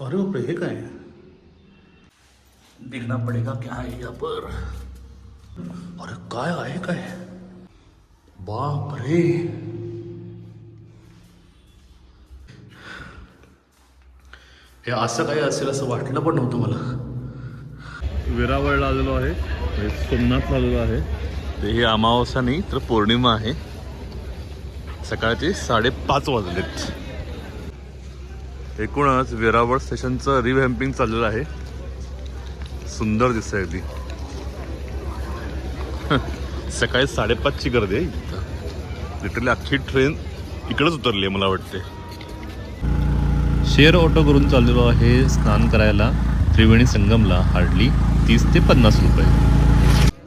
अरे बापरे हे काय? देखना पडेगा क्या है यहाँ पर। अरे काय आहे काय? बाप रे हे असं काही असेल असं वाटलं पण नव्हतं मला. वेरावळला आलेलो आहे हे सोमनाथला आलेलो आहे. ते ही अमावस्या नाही तर पौर्णिमा आहे. सकाळचे साडेपाच वाजलेत. एकूणच वेरावळ स्टेशनचं रिव्हॅम्पिंग चाललेलं आहे. सुंदर दिसतंय अगदी. सकाळी साडेपाचची गर्दी आहे इथं. लिटरली अख्खी ट्रेन इकडेच उतरली आहे मला वाटते शेअर ऑटो करून चाललेलो आहे स्नान करायला. त्रिवेणी संगमला हार्डली तीस ते पन्नास रुपये.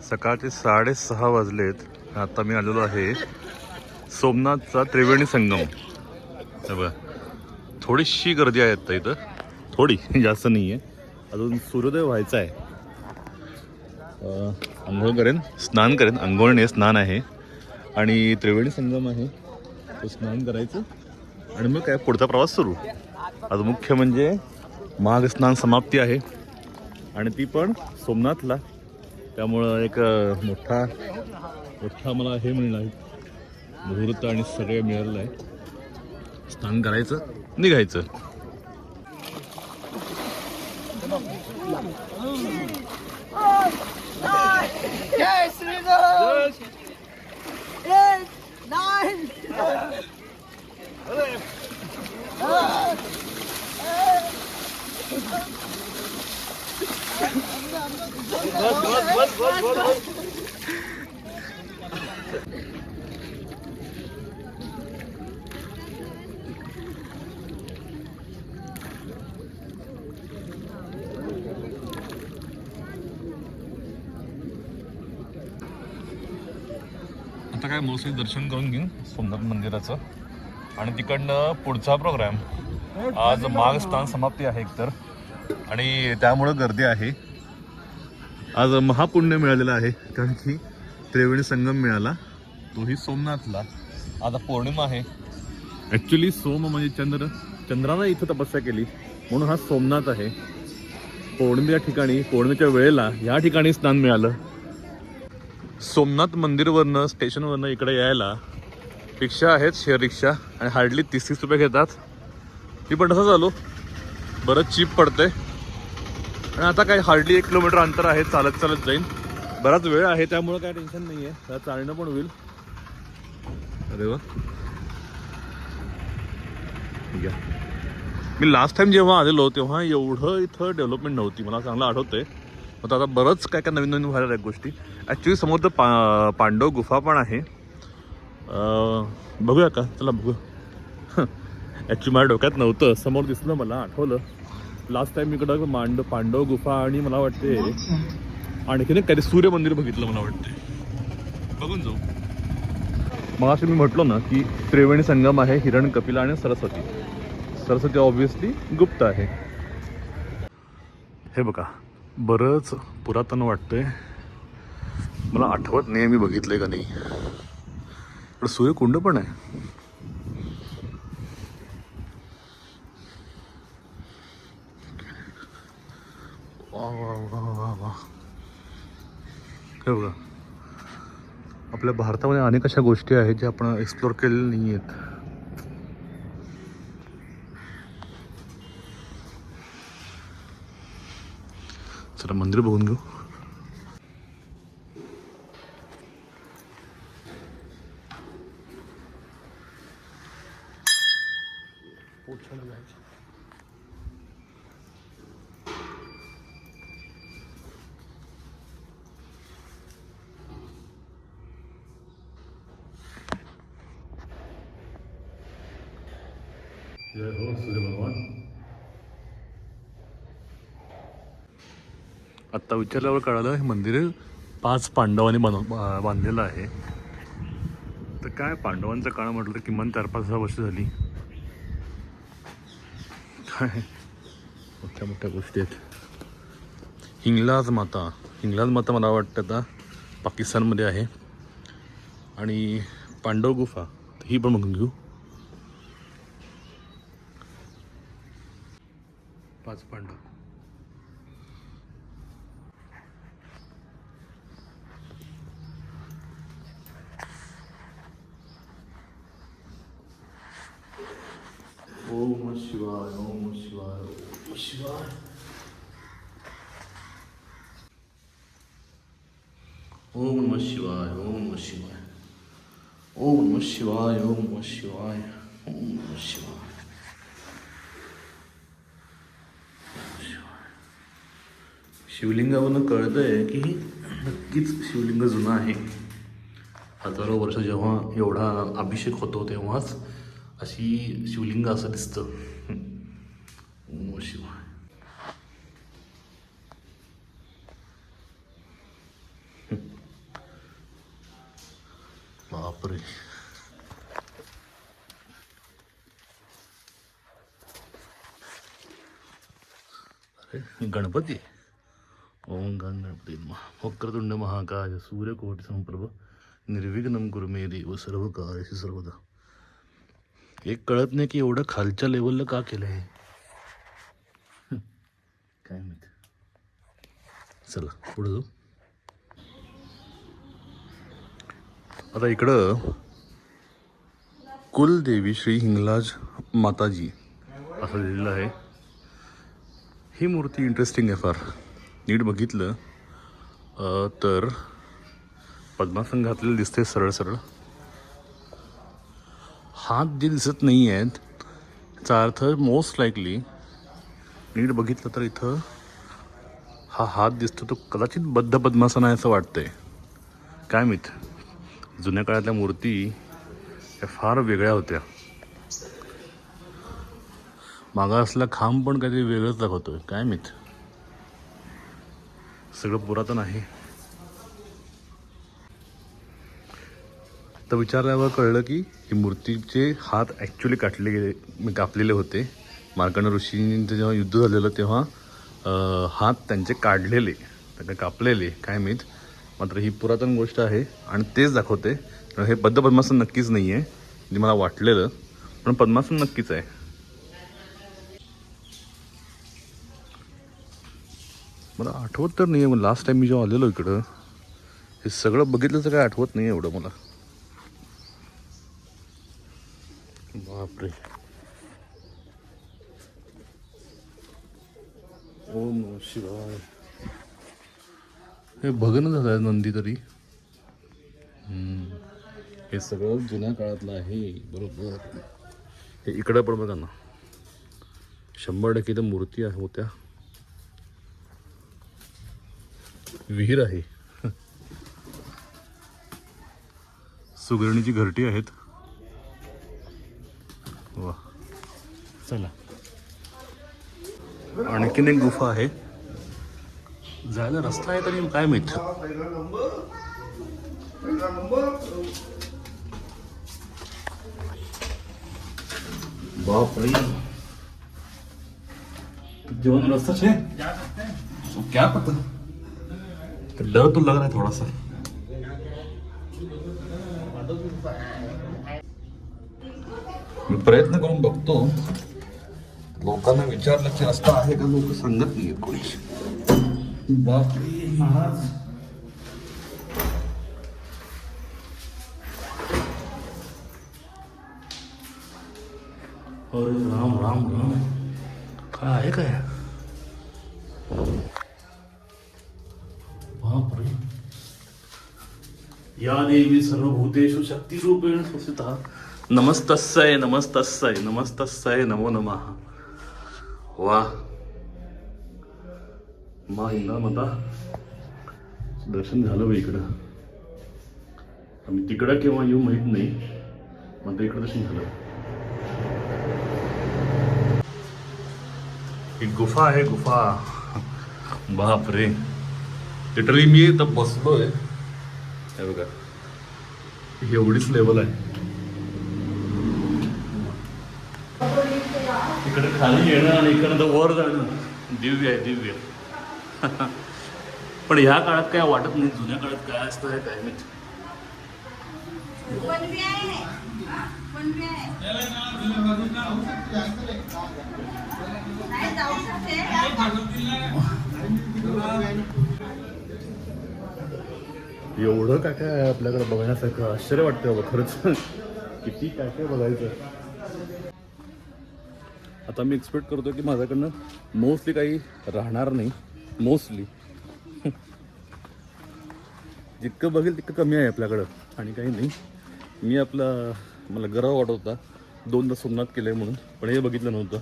सकाळचे साडेसहा वाजलेत. आता मी आलेलो आहे सोमनाथचा त्रिवेणी संगम. बघा. थोडीशी गर्दी आहे आता इथं. थोडी जास्त नाही आहे अजून सूर्योदय व्हायचा आहे. आंघोळ करेन स्नान करेन. आंघोळ नाही स्नान आहे. आणि त्रिवेणी संगम आहे. तो स्नान करायचं. आणि मग काय पुढचा प्रवास सुरू. आज मुख्य म्हणजे माघ स्नान समाप्ती आहे. आणि ती पण सोमनाथला. त्यामुळं एक मोठा मोठा मला हे मिळणार. आहे मुहूर्त आणि सगळे मिळालेलं आहे. स्नान करायचं. निघायचं Jai Sri Ram! Eight, nine, आता दर्शन करून घेईन सोमनाथ मंदिराचं. आणि तिकडनं पुढचा प्रोग्राम आज माग स्थान समाप्ती आहे एकतर. आणि त्यामुळं गर्दी आहे. आज महापुण्य मिळालेलं आहे कारण की त्रिवेणी संगम मिळाला. तोही सोमनाथला. आता पौर्णिमा आहे. ॲक्च्युली सोम म्हणजे चंद्र. चंद्रानं इथं तपस्या केली. म्हणून हा सोमनाथ आहे. पौर्णिमेच्या ठिकाणी पौर्णिमेच्या वेळेला या ठिकाणी स्नान मिळालं. सोमनाथ मंदिरवरनं स्टेशनवरनं इकडे यायला रिक्षा आहेत शेअर रिक्षा आणि हार्डली तीस तीस रुपये घेतात. मी पण तसं चालू बरंच चीप पडते आणि आता काय हार्डली एक किलोमीटर अंतर आहे चालत चालत जाईन. बराच वेळ आहे त्यामुळं काय टेन्शन नाही आहे त्याला चालणं पण होईल. अरे वा. या मी लास्ट टाइम जेव्हा आलेलो तेव्हा एवढं इथं डेव्हलपमेंट नव्हती. मला चांगलं आठवतंय. मग आता बरंच काय काय नवीन नवीन व्हायला आहेत गोष्टी. ॲक्च्युली समोर तर पा पांडव गुफा पण आहे. बघूया का? चला बघू ॲक्च्युली माझ्या डोक्यात नव्हतं. समोर दिसलं मला आठवलं. लास्ट टाईम इकडं मांड पांडव गुफा आणि मला वाटते आणखी एक काही सूर्य मंदिर बघितलं मला वाटते बघून जाऊ. मग असं मी म्हटलो ना की त्रिवेणी संगम आहे हिरण कपिला आणि सरस्वती. सरस्वती ऑब्विसली गुप्त आहे. हे बघा बरंच पुरातन वाटतंय. मला आठवत नाही मी बघितलंय का नाही. पण सूर्यकुंड पण आहे. वा वा वा वा वा. हे बघा. आपल्या भारतामध्ये अनेक अशा गोष्टी आहेत ज्या आपण एक्सप्लोर केलेल्या नाही आहेत. चला मंदिर बघून घेऊ. जय हो सूर्य भगवान आत्ता विचारल्यावर कळालं हे मंदिर पाच पांडवांनी बनव बांधलेलं आहे. तर काय पांडवांचा काळ म्हटलं तर किमान चार पाच सहा वर्ष झाली. काय? मोठ्या मोठ्या गोष्टी आहेत. हिंगलाज माता. हिंगलाज माता मला वाटतं आता पाकिस्तानमध्ये आहे. आणि पांडव गुफा ही पण बघून घेऊ. పండు ఓం శివాయ ఓం శివాయ ఓం శివాయ ఓం నమ శివాయ ఓం నమ శివాయ ఓం నమ శివాయ ఓం నమ శివాయ ఓం నమ శివాయ शिवलिंगावरनं कळतंय की नक्कीच शिवलिंग जुनं आहे. हजारो वर्ष जेव्हा एवढा अभिषेक होतो तेव्हाच अशी शिवलिंग असं दिसतं. ओम शिवाय. बापरे. अरे गणपती ओम गण गणपती नमः वक्रतुंड महाकाय सूर्यकोटी संप्रभ निर्विघ्नम कुरु मे देव सर्व कार्यशी सर्वदा। एक कळत नाही की एवढं खालच्या लेवलला का केलं आहे काय माहिती. चला पुढे जाऊ. आता इकडं कुलदेवी श्री हिंगलाज माताजी असं लिहिलेलं आहे. ही मूर्ती इंटरेस्टिंग आहे फार. नीट बघितलं तर पद्मासन घातलेलं दिसते सरळ सरळ. हात जे दिसत नाही आहेत याचा अर्थ मोस्ट लाईकली नीट बघितलं तर इथं हा हात दिसतो तो कदाचित बद्ध पद्मासन आहे असं वाटतंय. काय माहीत जुन्या काळातल्या मूर्ती या फार वेगळ्या होत्या. मागा असला खांब पण काहीतरी वेगळंच दाखवतोय. काय माहीत सगळं पुरातन आहे. तर विचारल्यावर कळलं की ही मूर्तीचे हात ॲक्च्युली काटले गेले कापलेले होते. मार्कंड ऋषींचं जेव्हा युद्ध झालेलं तेव्हा हात त्यांचे काढलेले त्यांना कापलेले काय माहीत. मात्र ही पुरातन गोष्ट आहे आणि तेच दाखवते. हे बद्ध पद्मासन नक्कीच नाही आहे जे मला वाटलेलं. पण पद्मासन नक्कीच आहे. मला आठवत तर नाही आहे लास्ट टाईम मी जेव्हा आलेलो इकडं हे सगळं बघितलं तर काय आठवत नाही एवढं मला. बापरे. ओम शिवाय. हे भगन झालं आहे नंदी तरी. हे सगळं जुन्या काळातलं आहे बरोबर. हे इकडं पण बघा ना. शंभर टक्के तर मूर्ती आहे होत्या. विहीर आहे. सुगरणीची घरटी आहेत. वा. चला. आणखीन एक गुफा आहे. जायला रस्ता आहे तरी काय माहीत. बाप रे जीवन रास्ता है तो क्या पता? डर तो लग रहा है थोड़ा सा। मी प्रयत्न करून बघतो. लोकांना विचारलं की रस्ता आहे का? लोक सांगत नाही कोणी बापरे. महाराज अरे राम राम राम. काय आहे काय? या देवी सर्वभूतेषु शक्तिरूपेण स्थिता। नमस्तस्सय नमस्तस्सय नमस्तस्सय नमो नमः। वा मा हिंदा माता। दर्शन झालं बा इकडं. आम्ही तिकडं केव्हा येऊ माहीत नाही मात्र इकडं दर्शन झालं. ही गुफा आहे गुफा. बाप रे लिटरली मी तर बसलोय. हे बघा. ही एवढीच लेवल आहे. इकडे खाली येणं आणि इकडं वर जाणं. दिव्य आहे दिव्य. पण ह्या काळात काय वाटत नाही जुन्या काळात काय असतं हे काय माहीत पण बी आहे पण बी आहे एवढं काय काय आहे आपल्याकडे बघण्यासारखं आश्चर्य वाटतं बाबा खरंच. किती काय काय बघायचं. आता मी एक्सपेक्ट करतो की माझ्याकडनं मोस्टली काही राहणार नाही. मोस्टली जितकं बघेल तितकं कमी आहे आपल्याकडं. आणि काही नाही. मी आपला मला गर्व वाटत होता. दोनदा सोमनाथ केलं आहे म्हणून पण हे बघितलं नव्हतं.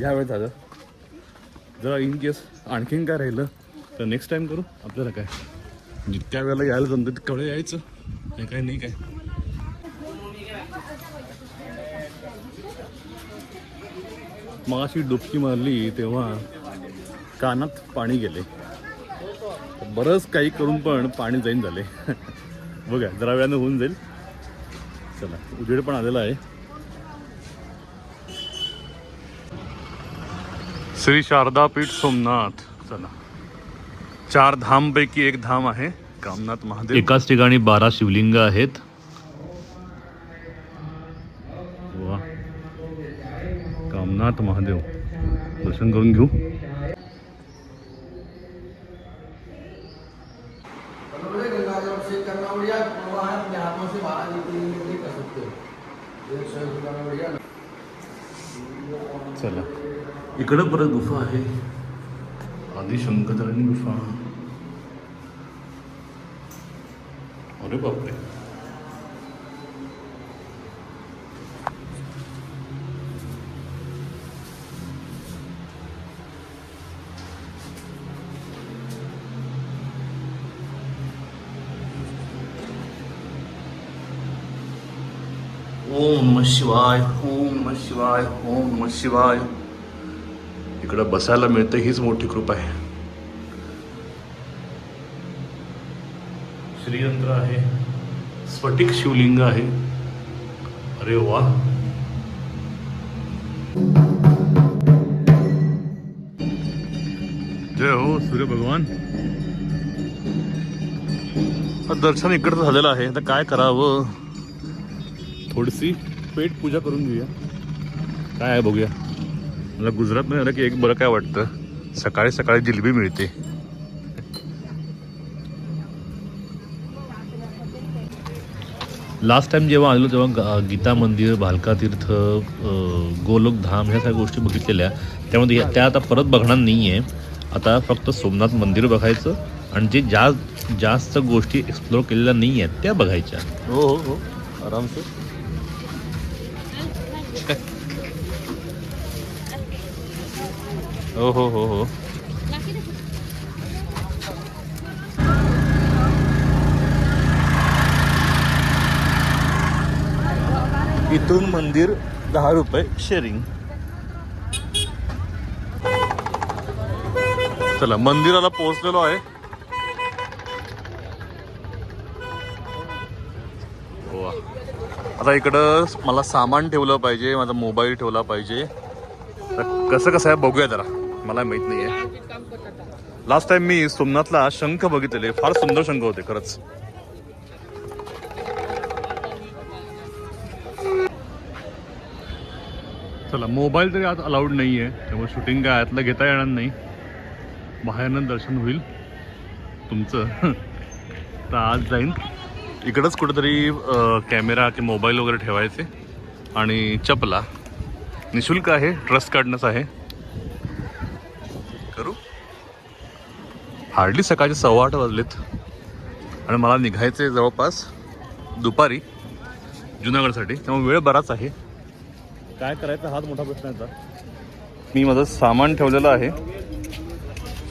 यावेळेस झालं. जरा इन केस आणखीन काय राहिलं तर नेक्स्ट टाईम करू. आपल्याला काय? जितक्या वेळेला यायला जमतं तितक्या वेळेला यायचं नाही काय नाही काय मग अशी डुबकी मारली तेव्हा कानात पाणी गेले. बरंच काही करून पण पाणी जाईन झाले. बघा जरा वेळानं होऊन जाईल. चला उजेड पण आलेला आहे. श्री शारदा पीठ सोमनाथ. चला. चार धाम पैकी एक धाम आहे. कामनाथ महादेव. एकाच ठिकाणी बारा शिवलिंग आहेत. वा. कामनाथ महादेव. दर्शन करून घेऊ. चला. इकडं परत गुफा आहे. आधी शंकरानी गुफा. अरे बापरे. ओम शिवाय ओम शिवाय ओम शिवाय. इकडं बसायला मिळतं हीच मोठी कृपा आहे. श्रीयंत्र आहे. स्फटिक शिवलिंग आहे. अरे वा. जय हो सूर्य भगवान. दर्शन इकडचं झालेलं आहे. आता काय करावं? थोडीशी पेट पूजा करून घेऊया. काय आहे बघूया. मला गुजरातमध्ये आलं की एक बरं काय वाटतं? सकाळी सकाळी जिलेबी मिळते. लास्ट टाइम जेव्हा आलो तेव्हा गीता मंदिर भालकातीर्थ गोलोक धाम ह्या सगळ्या गोष्टी बघितलेल्या. त्यामध्ये या- त्या आता परत बघणार नाही आहे आता फक्त सोमनाथ मंदिर बघायचं आणि जे जा जास्त गोष्टी एक्सप्लोर केलेल्या नाही आहेत त्या बघायच्या. हो हो हो. आरामसे हो हो हो हो. इथून मंदिर दहा रुपये शेअरिंग चला मंदिराला पोहोचलेलो आहे. आता इकडं मला सामान ठेवलं पाहिजे माझा मोबाईल ठेवला पाहिजे. तर कसं कसं आहे बघूया जरा. मला माहीत नाही आहे लास्ट टाइम मी सोमनाथला शंख बघितलेले फार सुंदर शंख होते खरंच. चला मोबाईल तरी आत अलाउड नाही आहे त्यामुळे शूटिंग काय आतलं घेता येणार नाही. बाहेरनं दर्शन होईल तुमचं. तर आज जाईन. इकडंच कुठंतरी कॅमेरा की मोबाईल वगैरे ठेवायचे. आणि चपला. निशुल्क आहे ट्रस्ट काढणंच आहे. करू? हार्डली सकाळचे सव्वा आठ वाजलेत. आणि मला निघायचे जवळपास दुपारी जुनागडसाठी. त्यामुळे वेळ बराच आहे. काय करायचं हाच मोठा प्रश्न आहे मी माझं सामान ठेवलेलं आहे.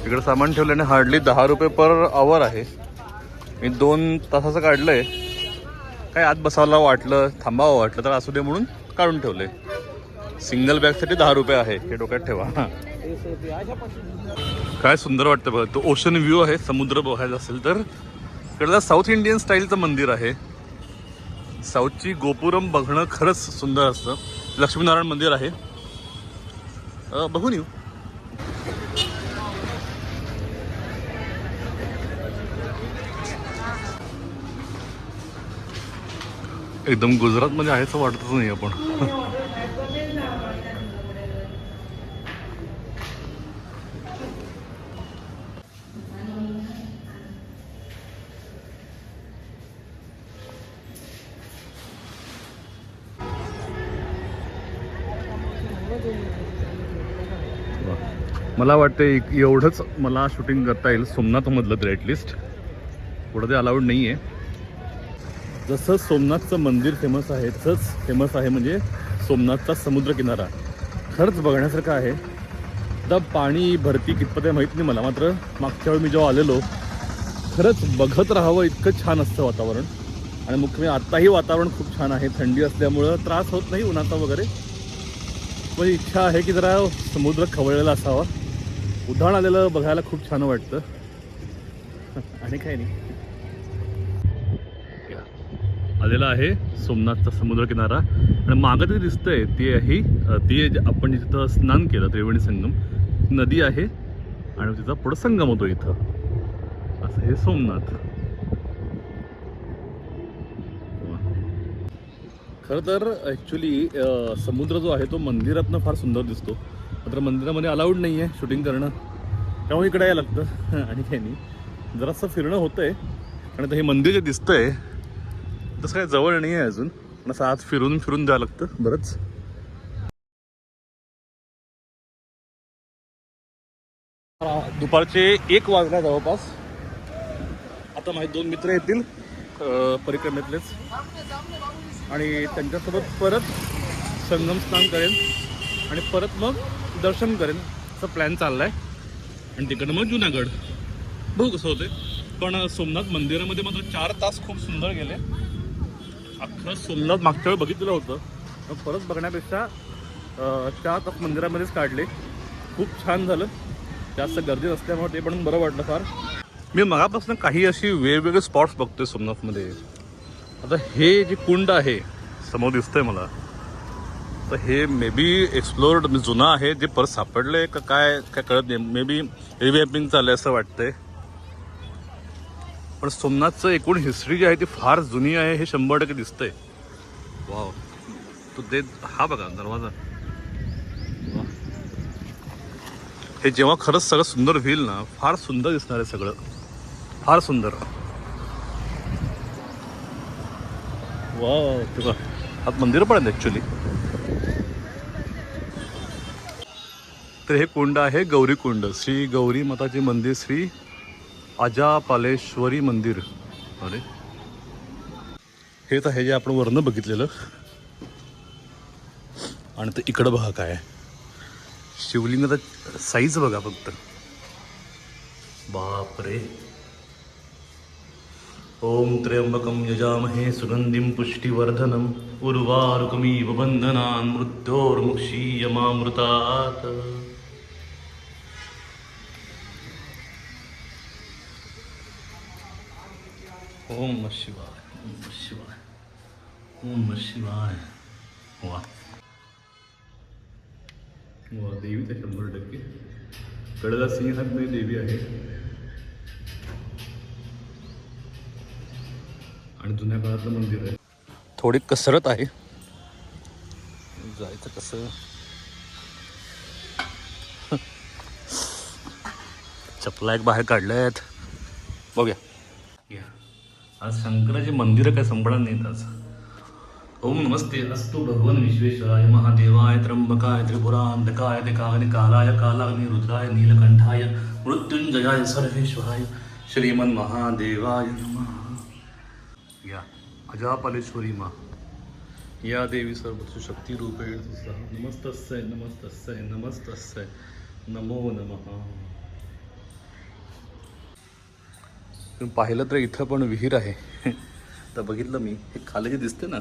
इकडं सामान ठेवल्याने हार्डली दहा रुपये पर आवर आहे. मी दोन तासाचं काढलंय. काय आत बसायला वाटलं थांबावं वाटलं तर असू दे म्हणून काढून ठेवले सिंगल बॅगसाठी दहा रुपये आहे. हे डोक्यात ठेवा. काय सुंदर वाटतं बघ. तो ओशन व्ह्यू आहे समुद्र बघायचा असेल तर. इकडला साऊथ इंडियन स्टाईलचं मंदिर आहे. साऊथची गोपुरम बघणं खरंच सुंदर असतं. लक्ष्मीनारायण मंदिर आहे. बघून येऊ. एकदम गुजरातमध्ये आहे असं वाटतच नाही आपण. मला वाटतं एक- एवढंच मला शूटिंग करता येईल सोमनाथमधलं तरी ॲटलिस्ट पुढं ते अलाउड नाही आहे जसं सोमनाथचं मंदिर फेमस आहे तसंच फेमस आहे म्हणजे सोमनाथचा समुद्रकिनारा. खरंच बघण्यासारखं आहे. आता पाणी भरती कितपत आहे माहीत नाही मला मात्र मागच्या वेळी मी जेव्हा आलेलो खरंच बघत राहावं इतकं छान असतं वातावरण. आणि मुख्य म्हणजे आत्ताही वातावरण खूप छान आहे थंडी असल्यामुळं त्रास होत नाही उन्हाचा वगैरे. पण इच्छा आहे की जरा समुद्र खवळलेला असावा. उधाण आलेलं बघायला खूप छान वाटतं. आणि काय नाही. आलेला आहे सोमनाथचा समुद्र किनारा आणि मागं ते दिसतंय ती आहे ती जे आपण जिथं स्नान केलं त्रिवेणी संगम. नदी आहे आणि तिचा पुढं संगम होतो इथं. असं हे सोमनाथ. खरं तर ॲक्च्युली समुद्र जो आहे तो मंदिरातनं फार सुंदर दिसतो. मात्र मंदिरामध्ये अलाउड नाही आहे शूटिंग करणं. त्यामुळे इकडे यायला लागतं. आणि काही नाही. जरासं फिरणं होतं आहे आणि आता हे मंदिर जे दिसतंय तसं काय जवळ नाही आहे अजून. पण असं आत फिरून फिरून द्यावं लागतं. बरंच. दुपारचे एक वाजला जवळपास. आता माझे दोन मित्र येतील परिक्रमेतलेच. आणि त्यांच्यासोबत परत संगम स्नान करेन आणि परत मग दर्शन करेन. असा प्लॅन चाललाय. आणि तिकडं मग जुनागड बघू कसं होते पण सोमनाथ मंदिरामध्ये मात्र चार तास खूप सुंदर गेले. अख्खं सोमनाथ मागच्या वेळ बघितलं होतं. मग परत बघण्यापेक्षा चार तास मंदिरामध्येच काढले. खूप छान झालं. जास्त गर्दी नसल्यामुळे ते पण बरं वाटलं फार. मी मगापासून काही अशी वेगवेगळे स्पॉट्स बघतोय सोमनाथमध्ये. आता हे जे कुंड आहे समोर दिसतंय मला. तर हे मे बी एक्सप्लोर्ड जुनं आहे जे परत सापडले का काय काय कळत नाही. मे बी रिव्हॅपिंग चाललं आहे असं वाटतंय. पण सोमनाथचं एकूण हिस्ट्री जी आहे ती फार जुनी आहे हे शंभर टक्के दिसतंय. वाव तो ते हा बघा दरवाजा. वा. हे जेव्हा खरंच सगळं सुंदर होईल ना फार सुंदर दिसणार आहे सगळं. फार सुंदर. वाव तुला बघ आत मंदिर पण आहे ॲक्च्युली तर हे कुंड आहे गौरी कुंड. श्री गौरी माताचे मंदिर श्री अजापालेश्वरी मंदिर. अरे. हेच आहे जे आपण वरनं बघितलेलं. आणि ते इकडं बघा काय. आहे. शिवलिंगाचा साईज बघा फक्त. बापरे. ओम त्र्यंबकं यजामहे सुगंधिं पुष्टिवर्धनम उर्वारुकमी बन्धनान् मृत्योर्मुक्षीयमामृतात् ओम शिवाय ओम शिवाय ओम शिवाय। वा वा देवी तर शंभर टक्के। कडला सिंहात देवी आहे. आणि जुन्या काळातलं मंदिर आहे. थोडी कसरत आहे. जायचं कसं? चपला एक बाहेर काढल्या आहेत बघूया. आज शंकराचे मंदिर काय संपणार नाहीत आज. ओम नमस्ते अस्तु भगवन विश्वेश्वराय महादेवाय त्र्यंबकाय त्रिपुरांतकाय दिकाग्नि कालाय कालाग्नि रुद्राय नीलकंठाय मृत्युंजयाय सर्वेश्वराय श्रीमन महादेवाय नमः। या अजापालेश्वरी मा। या देवी सर्वस्व शक्ती रूपेण सुसह नमस्तस्यै नमस्तस्यै नमस्तस्यै। नमो नमः। पाहिलं तर इथं पण विहीर आहे. तर बघितलं मी हे खाली जे दिसते ना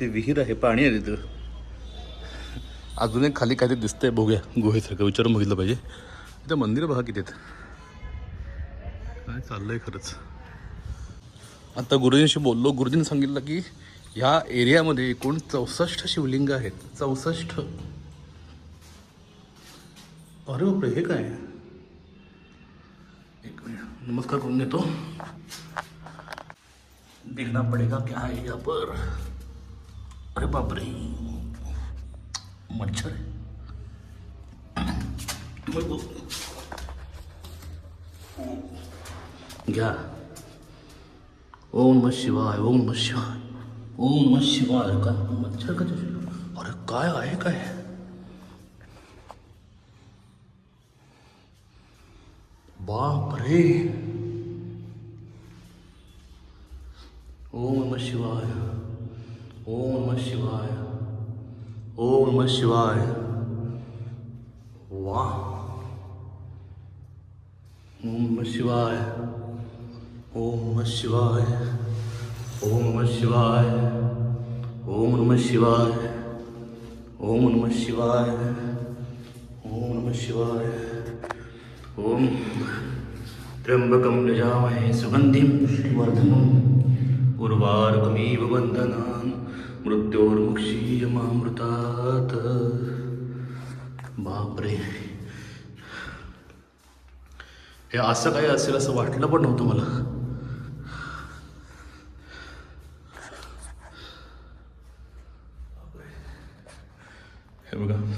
ते विहीर आहे पाणी आहे तिथं. अजून एक खाली काहीतरी दिसतंय बघूया गुहेसारखं विचारून बघितलं पाहिजे. इथं मंदिर बघा किती आहेत काय चाललंय खरंच. आता गुरुजींशी बोललो गुरुजींनी सांगितलं की ह्या एरियामध्ये एकूण चौसष्ट शिवलिंग आहेत. चौसष्ट. अरे बापरे हे काय? एक मिनिट. नमस्कार करून देतो देखना पड़ेगा क्या है यहाँ पर। अरे बापरे मच्छर। है को- घ्या ओम शिवाय, ओम नमः शिवाय। ओम नमः शिवाय काय मच्छर का अरे काय आहे, काय बाप रे। नमः शिवाय। ओम नमः शिवाय। ओम नमः शिवाय। वाह। ओम नमः शिवाय। ओम नमः शिवाय। ओम नमः शिवाय। ओम नमः शिवाय। ओम नमः शिवाय। ओम नमः शिवाय। ओम। त्र्यंबकं यजामहे सुगन्धिं पुष्टिवर्धनम् उर्वारुकमेव वन्दनान् मृत्योर्मुक्षीयमामृतात्। बापरे. हे असं काही असेल असं वाटलं पण नव्हतं मला. हे बघा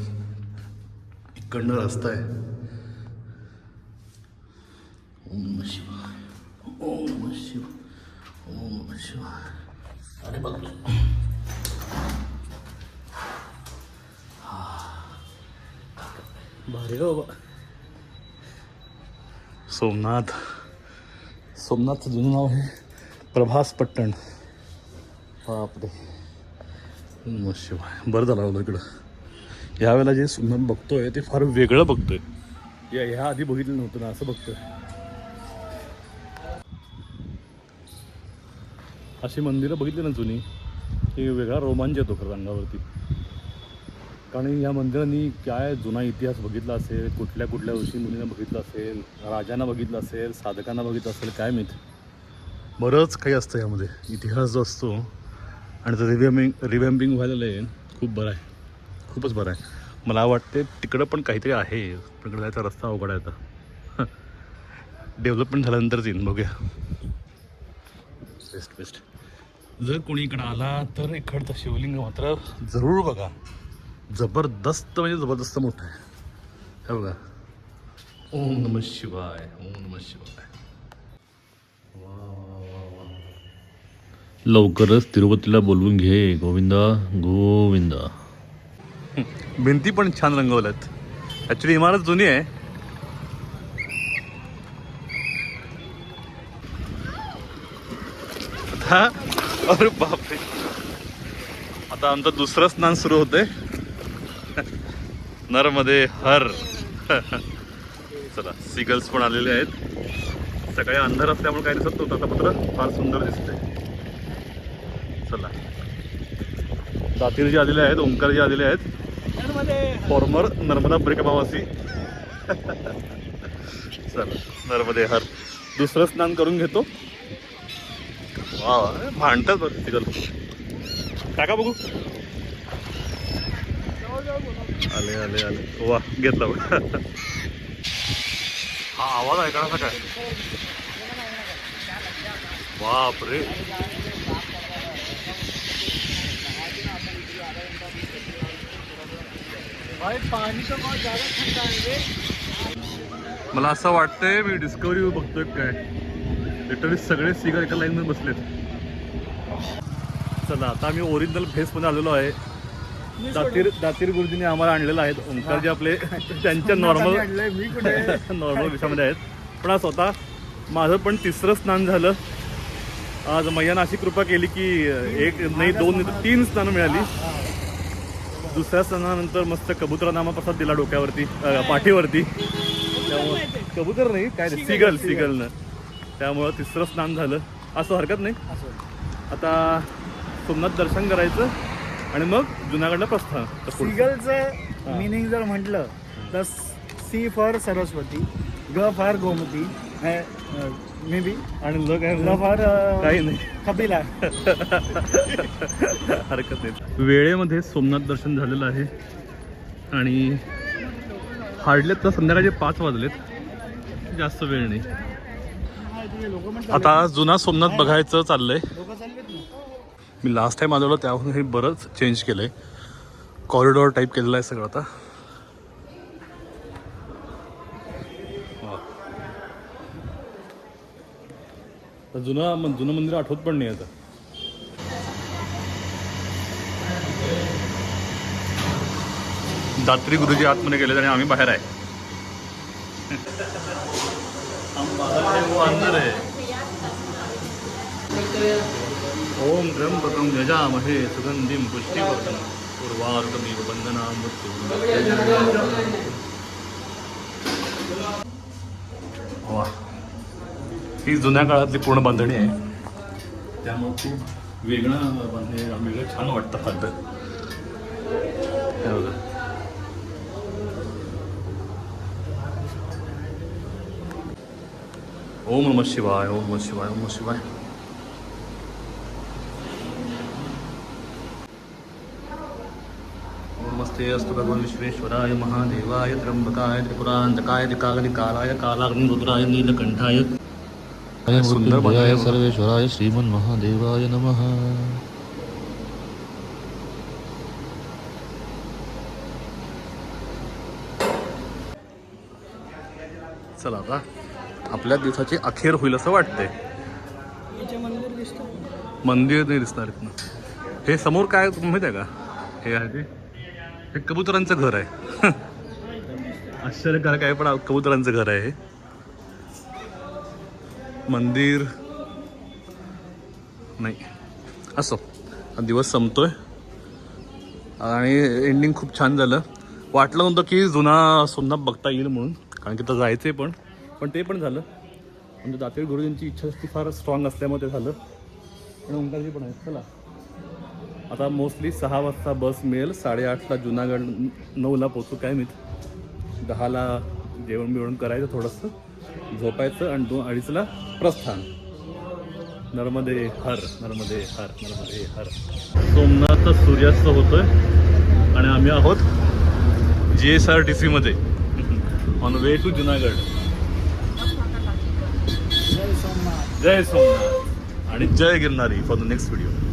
इकडनं रस्ता आहे. ओम शिवाय. अरे बघ भारी बाबा सोमनाथ. सोमनाथचं जुनं नाव आहे प्रभास पट्टण. बापरे. मग शिवाय. बरं झालं होतं इकडं. यावेळेला जे सोमनाथ बघतोय ते फार वेगळं बघतोय. या ह्या आधी बघितलं नव्हतं ना असं बघतोय. अशी मंदिरं बघितली ना जुनी की वेगळा रोमांच येतो खरं अंगावरती कारण या मंदिरांनी काय जुना इतिहास बघितला असेल कुठल्या कुठल्या ऋषी मुलींना बघितलं असेल राजांना बघितलं असेल साधकांना बघितलं असेल काय माहीत? बरंच काही असतं यामध्ये. इतिहास जो असतो आणि तो रिव्हॅम्बिंग रिव्हॅम्बिंग व्हायला आहे खूप बरं आहे. खूपच बरं आहे. मला वाटते तिकडं पण काहीतरी आहे तिकडं जायचा रस्ता अवघड आहे आता. डेव्हलपमेंट झाल्यानंतरच येईन बघूया. Best best. जर कोणी इकडं आला तर इकडचं शिवलिंग मात्र जरूर बघा. जबरदस्त म्हणजे जबरदस्त मोठं आहे. हे बघा. ओम नम शिवाय ओम नम शिवाय. वा, लवकरच तिरुपतीला बोलवून घे गोविंदा गोविंदा. भिंती पण छान रंगवल्यात. ॲक्च्युली इमारत जुनी आहे. आता अरे बापरे. आता आमचं दुसरं स्नान सुरू होतंय. नरमध्ये हर. चला सिगल्स पण आलेले आहेत. सकाळी अंधार असल्यामुळे काही दिसत नव्हतं आता मात्र फार सुंदर दिसतंय. चला. दातीर जे आलेले आहेत ओंकार जे आलेले आहेत. फॉर्मर नर्मदा ब्रेकमावासी चला नर्मदे हर. दुसरं स्नान करून घेतो. वा वा, भांडतात बरं तिघल टाका बघू. आले आले आले. वा घेतला बघ. हा आवाज ऐका ना काय? बापरे. मला असं वाटतंय मी डिस्कवरी बघतोय काय. लिटरली सगळे सिगर एका लाईन मध्ये बसलेत. चला आता आम्ही ओरिजिनल फेसमध्ये आलेलो आहे. दातीर दातीर गुरुजींनी आम्हाला आणलेलं आहेत. ओंकार जे आपले त्यांच्या नॉर्मल नॉर्मल विषयामध्ये आहेत. पण आज स्वतः माझं पण तिसरं स्नान झालं. आज मैयानं अशी कृपा केली की एक नाही दोन नाही तर तीन स्नानं मिळाली. दुसऱ्या स्नानानंतर मस्त कबुतरा नामा प्रसाद दिला डोक्यावरती पाठीवरती. त्यामुळं कबूतर नाही काय सिगल. सिगलनं. त्यामुळं तिसरं स्नान झालं. असं हरकत नाही. आता सोमनाथ दर्शन करायचं आणि मग जुनागडला प्रस्थान. तर पुढचं. सिगलचं मिनिंग जर म्हटलं तर सी फॉर सरस्वती ग फॉर गोमती मे बी. आणि ल काय ल फॉर काही नाही. कपिला हरकत नाही. वेळेमध्ये सोमनाथ दर्शन झालेलं आहे. आणि हार्डले तर संध्याकाळचे पाच वाजलेत. जास्त वेळ नाही. आता जुना सोमनाथ बघायचं चाललंय. मी लास्ट टाइम आलेलो त्याहून हे बरंच चेंज केलंय. कॉरिडॉर टाईप केलेलं आहे सगळं आता. जुनं जुनं मंदिर आठवत पण नाही आता. दात्री गुरुजी आतमध्ये गेले आणि आम्ही बाहेर आहे. अंदर है ओम त्र्यंबकं यजामहे सुगंधिं पुष्टिवर्धनं उर्वारुकमिव बंधना वा ही जुन्या काळातली पूर्ण बांधणी आहे त्यामुळे खूप वेगळं बांधणी वेगळं छान वाटतं पद्धत हे बघा. ओम नमः शिवाय ओम नमः शिवाय ओम नमः शिवाय। नमस्ते अस्तु भगवान विश्वेश्वराय महादेवाय त्र्यंबकाय त्रिपुरांतकाय त्रिकाग्निकालाय कालाग्निरुद्राय नीलकंठाय सुंदर मृत्युंजयाय बघा. सर्वेश्वराय श्रीमन्महादेवाय नमः। चला आपल्या दिवसाची अखेर होईल असं वाटतंय. मंदिर नाही दिसणार इथनं. हे समोर काय माहिती आहे का? हे आहे ते. हे कबुतरांचं घर आहे. आश्चर्यकारक आहे पण कबुतरांचं घर आहे हे. मंदिर नाही. असो. दिवस संपतोय. आणि एंडिंग खूप छान झालं. वाटलं नव्हतं की जुना सोमनाथ बघता येईल म्हणून. कारण की तर जायचं पण. पण ते पण झालं. म्हणजे दातेर गुरुजींची इच्छाशक्ती फार स्ट्रॉंग असल्यामुळे ते झालं. पण ओंकारजी पण आहेत. चला. आता मोस्टली सहा वाजता बस मिळेल. साडेआठला जुनागड नऊला पोचू काय मी दहाला जेवण बिवण करायचं थोडंसं. झोपायचं आणि दोन अडीचला प्रस्थान. नर्मदे हर नर्मदे हर नर्मदे हर. सोमनाथचा सूर्यास्त होतोय. आणि आम्ही आहोत जी एस आर टी सीमध्ये ऑन वे टू जुनागड जय सोमनाथ जय सोमनाथ. आणि जय Girnari for the next video